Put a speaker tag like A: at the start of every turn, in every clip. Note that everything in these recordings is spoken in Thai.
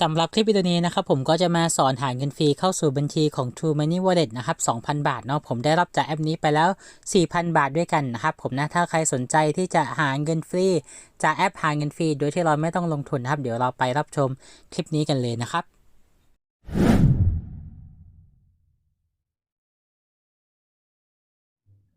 A: สำหรับคลิปวิดีโอนี้นะครับผมก็จะมาสอนหาเงินฟรีเข้าสู่บัญชีของ True Money Wallet นะครับ 2,000 บาทเนาะผมได้รับจากแอปนี้ไปแล้ว 4,000 บาทด้วยกันนะครับผมนะถ้าใครสนใจที่จะหาเงินฟรีจากแอปหาเงินฟรีโดยที่เราไม่ต้องลงทุนนะครับ เดี๋ยวเราไปรับชมคลิปนี้กันเลยนะครับ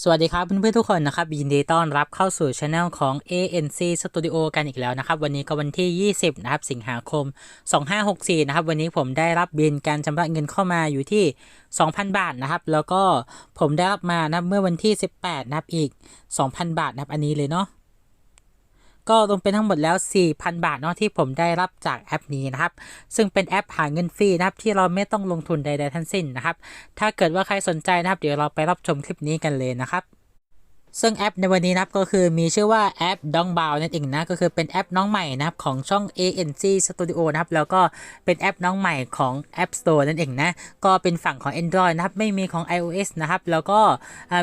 A: สวัสดีครับเพื่อนๆทุกคนนะครับยินดีต้อนรับเข้าสู่ช anel ของ ANC Studio กันอีกแล้วนะครับ วันนี้ก็วันที่ 20 นะครับ สิงหาคม 2564 นะครับ วันนี้ผมได้รับบินการชำระเงินเข้ามาอยู่ที่ 2,000 บาทนะครับ แล้วก็ผมได้รับมานะเมื่อวันที่ 18 นะครับอีก 2,000 บาทนะครับอันนี้เลยเนาะ ก็รวมเป็นทั้งหมดแล้ว 4,000 บาทเนาะที่ผมได้รับจากแอปนี้นะครับ ซึ่งเป็นแอปหาเงินฟรีนะครับที่เราไม่ต้องลงทุนใดๆทั้งสิ้นนะครับ ถ้าเกิดว่าใครสนใจนะครับ เดี๋ยวเราไปรับชมคลิปนี้กันเลยนะครับ ซึ่งแอปในวันนี้นะครับก็คือมีชื่อว่าแอปดองบาวนั่นเองนะก็คือเป็นแอปน้องใหม่นะครับของช่อง ANC Studio นะครับแล้วก็เป็นแอปน้องใหม่ของ App Store นั่นเองนะก็เป็นฝั่งของ Android นะครับไม่มีของ iOS นะครับแล้วก็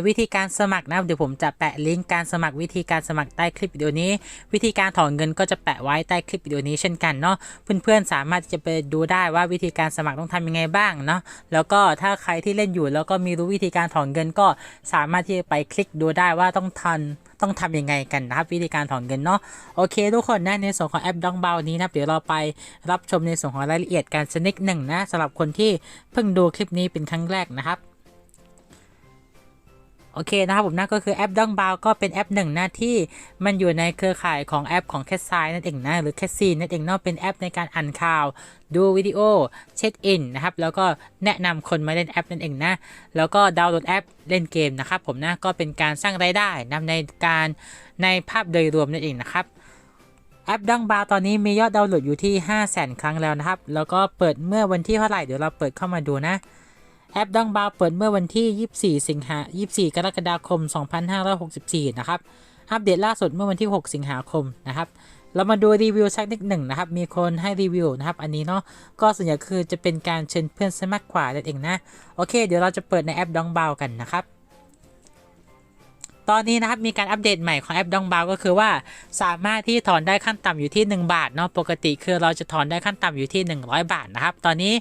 A: วิธีการสมัครนะครับเดี๋ยวผมจะแปะลิงก์การสมัครวิธีการสมัครใต้คลิปวิดีโอนี้ วิธีการถอนเงินก็จะแปะไว้ใต้คลิปวิดีโอนี้เช่นกันเนาะเพื่อนๆสามารถจะไปดูได้ว่าวิธีการสมัครต้องทำยังไงบ้างเนาะแล้วก็ถ้าใครที่เล่นอยู่แล้วก็มีรู้วิธีการถอนเงินก็สามารถที่จะไปคลิกดูได้ว่าต้องทันต้องทำยังไงกันนะครับวิธีการถอนเงินเนาะโอเค ทุกคนนะในส่วนของแอปดองเบานี้นะเดี๋ยวเราไปรับชมในส่วนของรายละเอียดการสนิกหนึ่งนะสำหรับคนที่เพิ่งดูคลิปนี้เป็นครั้งแรกนะครับ อเคนะครับผมนะก็คือแอปดองบาวก็เป็นแอปหนึ่งนะที่มันอยู่ในเครือข่ายของแอปของแคสไซนั่นเองนะหรือแคสซีนั่นเองเนาะเป็นแอปในการอ่านข่าว ดูวิดีโอเช็คอินนะครับแล้วก็แนะนำคนมาเล่นแอปนั่นเองนะแล้วก็ดาวน์โหลดแอปเล่นเกมนะครับผมนะก็เป็นการสร้างรายได้นะในการในภาพโดยรวมนั่นเองนะครับแอปดังบาร์ตอนนี้มียอดดาวน์โหลดอยู่ที่ 5 0 0 0 0 0 ครั้งแล้วนะครับ แล้วก็เปิดเมื่อวันที่เท่าไหร่ เดี๋ยวเราเปิดเข้ามาดูนะ แอปดังบาร์เปิดเมื่อวันที่ 24 สิงหา 24 กรกฎาคม 2564 นะครับ อัปเดตล่าสุดเมื่อวันที่ 6 สิงหาคมนะครับ เรามาดูรีวิวสักนิดหนึ่งนะครับ มีคนให้รีวิวนะครับ อันนี้เนาะ ก็ส่วนใหญ่คือจะเป็นการเชิญเพื่อนซะมากกว่านั่นเองนะ โอเค เดี๋ยวเราจะเปิดในแอปดองบาวกันนะครับตอนนี้นะครับมีการอัปเดตใหม่ของแอปดองบาวก็คือว่าสามารถที่ถอนได้ขั้นต่ำอยู่ที่ 1 บาทเนาะปกติคือเราจะถอนได้ขั้นต่ำอยู่ที่ 100 บาทนะครับ ตอนนี้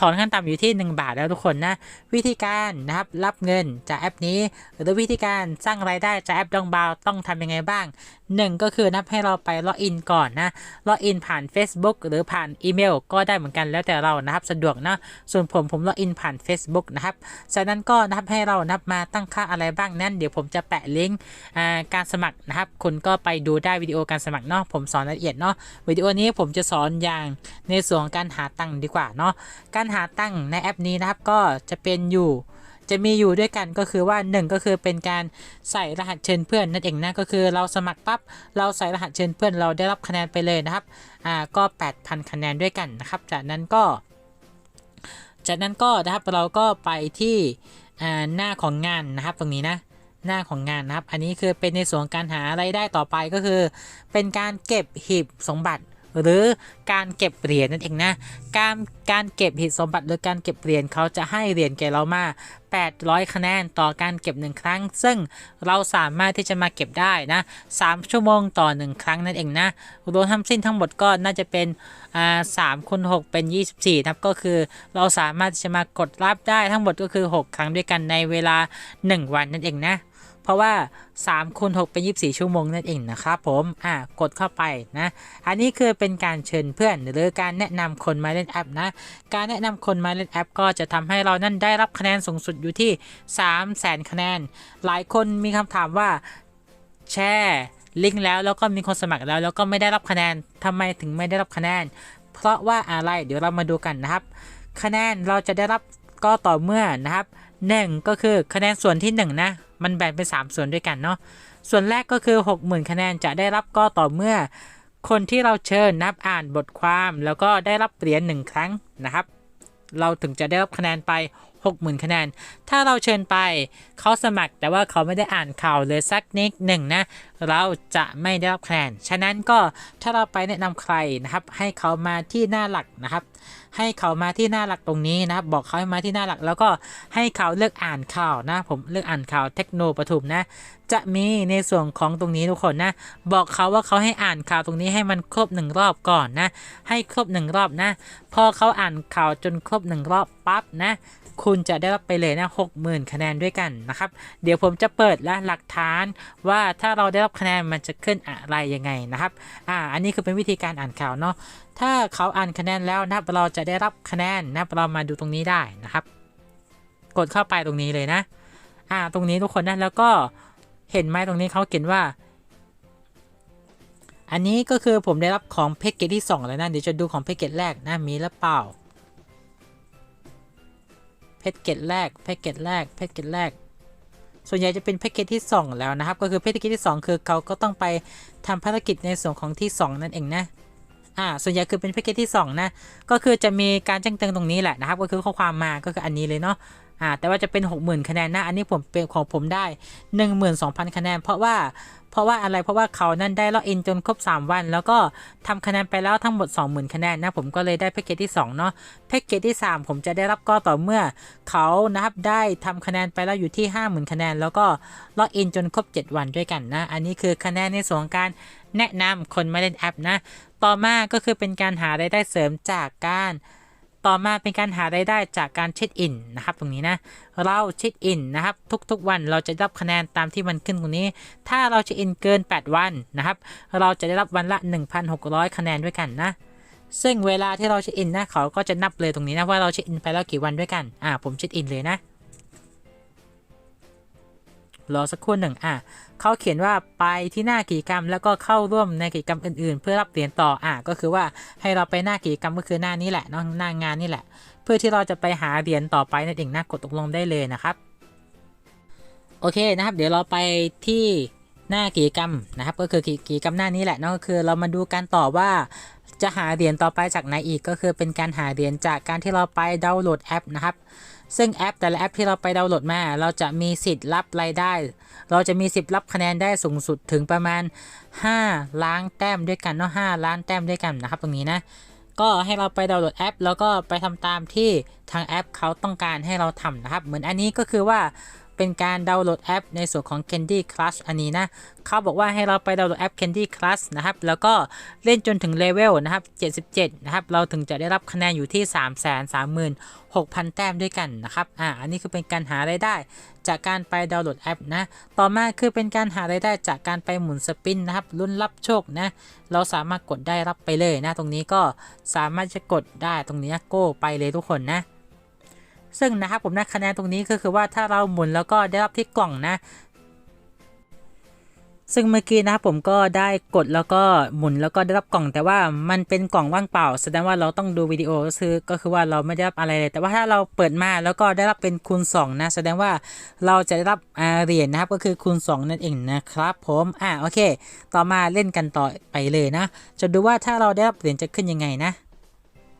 A: ถอนขั้นต่ำอยู่ที่ 1 บาทแล้วทุกคนนะ วิธีการนะครับรับเงินจากแอปนี้ หรือวิธีการสร้างรายได้จากแอปดองบาวต้องทำยังไงบ้าง 1 ก็คือนับให้เราไปล็อกอินก่อนนะล็อกอินผ่าน Facebook หรือผ่านอีเมล ก็ได้เหมือนกันแล้วแต่เรานะครับสะดวกนะส่วนผมผมล็อกอินผ่าน Facebook นะครับจากนั้นก็นับให้เรานับมาตั้งค่าอะไรบ้างนั้นเดี๋ยวผมจะแปะลิงก์การสมัครนะครับคุณก็ไปดูได้วิดีโอการสมัครเนาะผมสอนละเอียดเนาะวิดีโอนี้ผมจะสอนอย่างในส่วนของการหาตังค์ดีกว่าเนาะการหาตั้งในแอปนี้นะครับก็จะเป็นอยู่จะมีอยู่ด้วยกันก็คือว่า 1 ก็คือเป็นการใส่รหัสเชิญเพื่อนนั่นเองนะก็คือเราสมัครปั๊บเราใส่รหัสเชิญเพื่อนเราได้รับคะแนนไปเลยนะครับอ่าก็ 8,000 คะแนนด้วยกันนะครับ จากนั้นก็ จากนั้นก็นะครับเราก็ไปที่อ่าหน้าของงานนะครับตรงนี้นะหน้าของงานนะครับ อันนี้คือเป็นในส่วนการหาไรายได้ต่อไปก็คือ เป็นการเก็บหีบสมบัติ หรือการเก็บเหรียญนั่นเองนะ การการเก็บหีบสมบัติหรือการเก็บเหรียญเขาจะให้เหรียญแก่เรามา 800 คะแนนต่อการเก็บ 1 ครั้ง ซึ่งเราสามารถที่จะมาเก็บได้นะ 3 ชั่วโมงต่อ 1 ครั้งนั่นเองนะ รวมทั้งสิ้นทั้งหมดก็น่าจะเป็นอ่า3คูณ6เป็น 24ครับก็คือเราสามารถที่จะมากดรับได้ทั้งหมดก็คือ 6 ครั้งด้วยกันในเวลา 1 วันนั่นเองนะ เพราะว่า 3คูณ6เป็น24 ชั่วโมงนั่นเองนะครับผมอ่ากดเข้าไปนะ อันนี้คือเป็นการเชิญเพื่อน หรือการแนะนำคนมาเล่นแอปนะ การแนะนำคนมาเล่นแอป ก็จะทำให้เรานั้นได้รับคะแนนสูงสุดอยู่ที่ 3 0 0แสนคะแนน หลายคนมีคำถามว่าแชร์ลิงก์แล้วแล้วก็มีคนสมัครแล้ว แล้วก็ไม่ได้รับคะแนนทำไมถึงไม่ได้รับคะแนน เพราะว่าอะไรเดี๋ยวเรามาดูกันนะครับ คะแนนเราจะได้รับก็ต่อเมื่อนะครับ 1 ก็คือคะแนนส่วนที่ 1 นะ มันแบ่งเป็น 3 ส่วนด้วยกันเนาะส่วนแรกก็คือ 60,000 คะแนนจะได้รับก็ต่อเมื่อ คนที่เราเชิญนับอ่านบทความ แล้วก็ได้รับเหรียญหนึ่งครั้งนะครับ เราถึงจะได้รับคะแนนไป 60,000คะแนน ถ้าเราเชิญไปเขาสมัครแต่ว่าเขาไม่ได้อ่านข่าวเลยสักนิดหนึ่งนะ เราจะไม่ได้รับคะแนน ฉะนั้นก็ถ้าเราไปแนะนำใครนะครับให้เขามาที่หน้าหลักนะครับให้เขามาที่หน้าหลักตรงนี้นะครับบอกเขาให้มาที่หน้าหลัก แล้วก็ให้เขาเลือกอ่านข่าวนะ ผมเลือกอ่านข่าวเทคโนปทุมนะ จะมีในส่วนของตรงนี้ทุกคนนะ บอกเขาว่าเขาให้อ่านข่าวตรงนี้ให้มันครบหนึ่งรอบก่อนนะ ให้ครบหนึ่งรอบนะ พอเขาอ่านข่าวจนครบหนึ่งรอบปั๊บนะ คุณจะได้รับไปเลยนะหกหมื่นคะแนนด้วยกันนะครับ เดี๋ยวผมจะเปิดและหลักฐานว่าถ้าเราได้รับคะแนนมันจะขึ้นอะไรยังไงนะครับอ่าอันนี้คือเป็นวิธีการอ่านข่าวเนาะถ้าเขาอ่านคะแนนแล้วนับเราจะได้รับคะแนนนับเรามาดูตรงนี้ได้นะครับ กดเข้าไปตรงนี้เลยนะอ่าตรงนี้ทุกคนนะแล้วก็เห็นไหมตรงนี้เขาเขียนว่าอันนี้ก็คือผมได้รับของแพ็กเกจที่ 2 แล้วนะ เดี๋ยวจะดูของแพ็กเกจแรกนะ มีหรือเปล่า แพ็กเกจแรกแพ็กเกจแรกแพ็กเกจแรก ส่วนใหญ่จะเป็นแพ็กเกจที่ 2 แล้วนะครับ ก็คือแพ็กเกจที่ 2 คือเขาก็ต้องไปทำภารกิจในส่วนของที่ 2 นั่นเองนะ อ่าส่วนใหญ่คือเป็นแพ็กเกจที่ 2 นะ ก็คือจะมีการแจ้งเตือนตรงนี้แหละนะครับ ก็คือข้อความมาก็คืออันนี้เลยเนาะอ่าแต่ว่าจะเป็น 60,000 คะแนนนะ อันนี้ผมเป็นของผมได้ 12,000 คะแนน เพราะว่าเพราะว่าอะไรเพราะว่าเขานั้นได้ล็อกอินจนครบ 3 วัน แล้วก็ทำคะแนนไปแล้วทั้งหมด 20,000 คะแนนนะผมก็เลยได้แพ็กเกจที่ 2 เนาะแพ็กเกจที่ 3 ผมจะได้รับก็ต่อเมื่อ เขานะครับได้ทำคะแนนไปแล้วอยู่ที่ 50,000 คะแนน แล้วก็ล็อกอินจนครบ 7 วันด้วยกันนะ อันนี้คือคะแนนในส่วนของการ แนะนำคนมาเล่นแอปนะ ต่อมาก็คือเป็นการหารายได้เสริมจากการ ต่อมาเป็นการหารายได้จากการเช็คอินนะครับ ตรงนี้นะ เราเช็คอินนะครับ ทุกๆวันเราจะได้รับคะแนนตามที่มันขึ้นตรงนี้ ถ้าเราเช็คอินเกิน 8 วันนะครับ เราจะได้รับวันละ 1,600 คะแนนด้วยกันนะซึ่งเวลาที่เราเช็คอินนะเขาก็จะนับเลยตรงนี้นะว่าเราเช็คอินไปแล้วกี่วันด้วยกัน อ่าผมเช็คอินเลยนะ รอสักครู่หนึ่งอะเขาเขียนว่าไปที่หน้ากิจกรรม แล้วก็เข้าร่วมในกิจกรรมอื่น ๆ เพื่อรับเหรียญต่ออะก็คือว่าให้เราไปหน้ากิจกรรมก็คือหน้านี้แหละนาะหน้างานนี่แหละ เพื่อที่เราจะไปหาเหรียญต่อไปนั่นเองนะกดตกลงได้เลยนะครับ โอเคนะครับ เดี๋ยวเราไปที่หน้ากิจกรรมนะครับ ก็คือกิจกรรมหน้านี้แหละเนาะก็คือเรามาดูกันต่อว่าจะหาเหรียญต่อไปจากไหนอีกก็คือเป็นการหาเหรียญจากการที่เราไปดาวน์โหลดแอปนะครับ ซึ่งแอปแต่ละแอปที่เราไปดาวน์โหลดมา เราจะมีสิทธิ์รับรายได้ เราจะมีสิทธิ์รับคะแนนได้สูงสุดถึงประมาณ 5 ล้านแต้มด้วยกันเนาะ5ล้านแต้มด้วยกันนะครับตรงนี้นะก็ให้เราไปดาวน์โหลดแอป แล้วก็ไปทำตามที่ทางแอปเขาต้องการให้เราทำนะครับ เหมือนอันนี้ก็คือว่า เป็นการดาวน์โหลดแอปในส่วนของ Candy Crush อันนี้นะเขาบอกว่าให้เราไปดาวน์โหลดแอป Candy Crush นะครับ แล้วก็เล่นจนถึงเลเวลนะครับ 77 นะครับ เราถึงจะได้รับคะแนนอยู่ที่ 3 3 6 0 0 0 แต้มด้วยกันนะครับ อ่า อันนี้คือเป็นการหารายได้ จากการไปดาวน์โหลดแอปนะ ต่อมาคือเป็นการหารายได้จากการไปหมุนสปินนะครับ ลุ้นรับโชคนะ เราสามารถกดได้รับไปเลยนะ ตรงนี้ก็สามารถจะกดได้ตรงนี้โก้ไปเลยทุกคนนะ ซึ่งนะครับผมนะคะแนนตรงนี้ก็คือว่าถ้าเราหมุนแล้วก็ได้รับที่กล่องนะ ซึ่งเมื่อกี้นะครับผมก็ได้กดแล้วก็หมุนแล้วก็ได้รับกล่อง แต่ว่ามันเป็นกล่องว่างเปล่า แสดงว่าเราต้องดูวิดีโอก็คือก็คือว่าเราไม่ได้รับอะไรเลย แต่ว่าถ้าเราเปิดมาแล้วก็ได้รับเป็นคูณ2นะ แสดงว่าเราจะได้รับเหรียญนะครับก็คือคูณ2นั่นเองนะครับผมอ่าโอเค ต่อมาเล่นกันต่อไปเลยนะ จะดูว่าถ้าเราได้รับเหรียญจะขึ้นยังไงนะ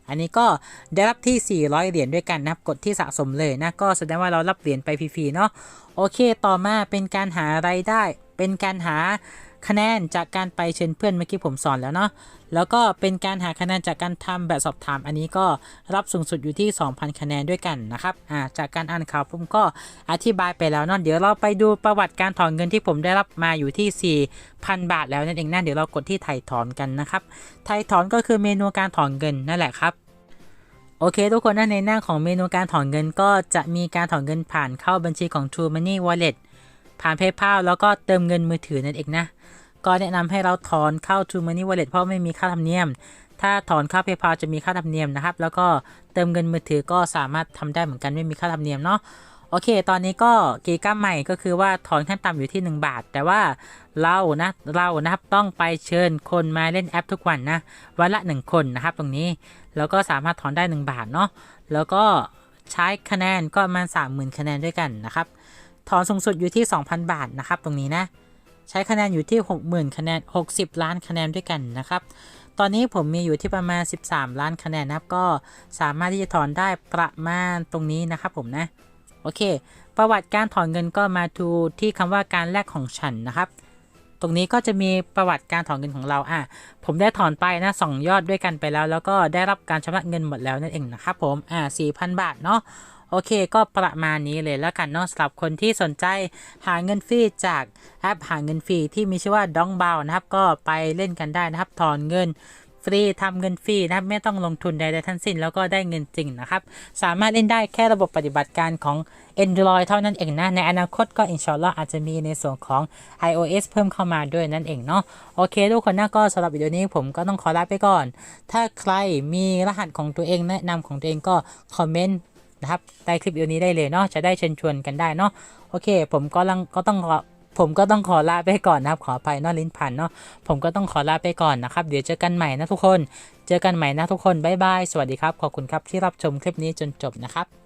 A: อันนี้ก็ได้รับที่ 400 เหรียญด้วยกันนะครับ กดที่สะสมเลยนะ ก็แสดงว่าเรารับเหรียญไปฟรีๆเนาะ โอเค ต่อมาเป็นการหารายได้ เป็นการหา คะแนนจากการไปเชิญเพื่อนเมื่อกี้ผมสอนแล้วเนาะแล้วก็เป็นการหาคะแนนจากการทำแบบสอบถามอันนี้ก็รับสูงสุดอยู่ที่ 2,000 คะแนนด้วยกันนะครับอ่าจากการอ่านข่าวผมก็อธิบายไปแล้วเนาะเดี๋ยวเราไปดูประวัติการถอนเงินที่ผมได้รับมาอยู่ที่ 4,000 บาทแล้วนั่นเองนะเดี๋ยวเรากดที่ไถ่ถอนกันนะครับไถ่ถอนก็คือเมนูการถอนเงินนั่นแหละครับโอเค ทุกคนนะในหน้าของเมนูการถอนเงินก็จะมีการถอนเงินผ่านเข้าบัญชีของ True Money Wallet ผ่าน PayPal แล้วก็เติมเงินมือถือนั่นเองนะ ก็แนะนำให้เราถอนเข้า True Money Wallet เพราะไม่มีค่าธรรมเนียม ถ้าถอนเข้า PayPal จะมีค่าธรรมเนียมนะครับ แล้วก็เติมเงินมือถือก็สามารถทำได้เหมือนกันไม่มีค่าธรรมเนียมเนาะโอเค ตอนนี้ก็กิจกรรมใหม่ก็คือว่าถอนขั้นต่ำอยู่ที่ 1 บาท แต่ว่าเรานะเรานะครับต้องไปเชิญคนมาเล่นแอปทุกวันนะวันละ 1 คนนะครับตรงนี้ แล้วก็สามารถถอนได้ 1 บาทเนาะแล้วก็ใช้คะแนนก็ประมาณ30,000 คะแนนด้วยกันนะครับ ถอนสูงสุดอยู่ที่ 2,000 บาทนะครับ ตรงนี้นะ ใช้คะแนนอยู่ที่ 60,000 คะแนน 60 ล้านคะแนนด้วยกันนะครับ ตอนนี้ผมมีอยู่ที่ประมาณ 13 ล้านคะแนนนะครับ ก็สามารถที่จะถอนได้ประมาณตรงนี้นะครับผมนะ โอเค ประวัติการถอนเงินก็มาดูที่คำว่าการแลกของฉันนะครับ ตรงนี้ก็จะมีประวัติการถอนเงินของเรา อะ ผมได้ถอนไปนะสองยอดด้วยกันไปแล้ว แล้วก็ได้รับการชำระเงินหมดแล้วนั่นเองนะครับผม อ่า4,000 บาทเนาะ โอเคก็ประมาณนี้เลยแล้วกันเนาะสำหรับคนที่สนใจหาเงินฟรีจากแอปหาเงินฟรีที่มีชื่อว่าดองเบานะครับ ก็ไปเล่นกันได้นะครับถอนเงินฟรีทำเงินฟรีนะครับไม่ต้องลงทุนใดๆทั้งสิ้นแล้วก็ได้เงินจริงนะครับ สามารถเล่นได้แค่ระบบปฏิบัติการของ Android เท่านั้นเองนะ ในอนาคตก็อินชอัลลอฮ์อาจจะมีในส่วนของ iOS เพิ่มเข้ามาด้วยนั่นเองเนาะโอเค ทุกคนนะก็สำหรับวิดีโอนี้ผมก็ต้องขอลาไปก่อน ถ้าใครมีรหัสของตัวเองแนะนำของตัวเองก็คอมเมนต์ นะครับใต้คลิปวิดีโอนี้ได้เลยเนาะจะได้เชิญชวนกันได้เนาะโอเค ผมก็ลังก็ต้องขอผมก็ต้องขอลาไปก่อนนะครับ ขออภัยเนอลิ้นพันเนาะผมก็ต้องขอลาไปก่อนนะครับเดี๋ยวเจอกันใหม่นะทุกคน เจอกันใหม่นะทุกคนบ๊ายบายสวัสดีครับขอบคุณครับที่รับชมคลิปนี้จนจบนะครับ